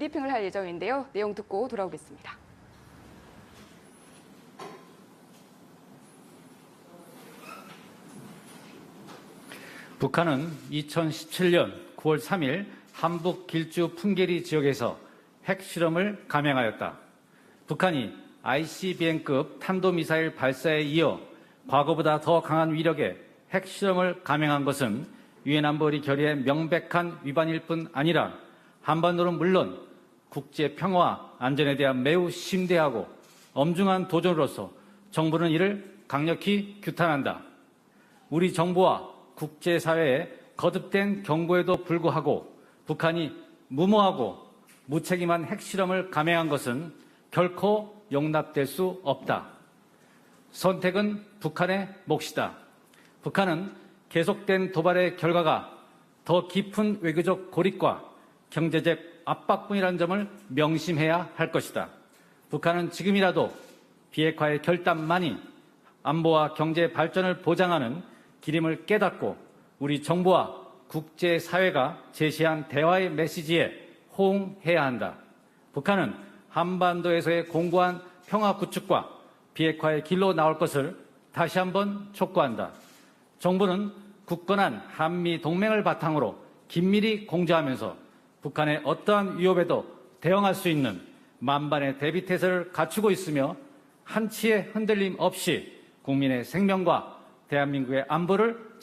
브리핑을 할 예정인데요. 내용 듣고 돌아오겠습니다. 북한은 2017년 9월 3일 함북 길주 풍계리 지역에서 핵실험을 감행하였다. 북한이 ICBM급 탄도미사일 발사에 이어 과거보다 더 강한 위력의 핵실험을 감행한 것은 유엔 안보리 결의의 명백한 위반일 뿐 아니라 한반도는 물론 국제 평화와 안전에 대한 매우 심대하고 엄중한 도전으로서 정부는 이를 강력히 규탄한다. 우리 정부와 국제사회의 거듭된 경고에도 불구하고 북한이 무모하고 무책임한 핵실험을 감행한 것은 결코 용납될 수 없다. 선택은 북한의 몫이다. 북한은 계속된 도발의 결과가 더 깊은 외교적 고립과 경제적 압박뿐이라는 점을 명심해야 할 것이다. 북한은 지금이라도 비핵화의 결단만이 안보와 경제 발전을 보장하는 기림을 깨닫고 우리 정부와 국제사회가 제시한 대화의 메시지에 호응해야 한다. 북한은 한반도에서의 공고한 평화 구축과 비핵화의 길로 나올 것을 다시 한번 촉구한다. 정부는 굳건한 한미 동맹을 바탕으로 긴밀히 공조하면서 북한의 어떠한 위협에도 대응할 수 있는 만반의 대비태세를 갖추고 있으며 한치의 흔들림 없이 국민의 생명과 대한민국의 안보를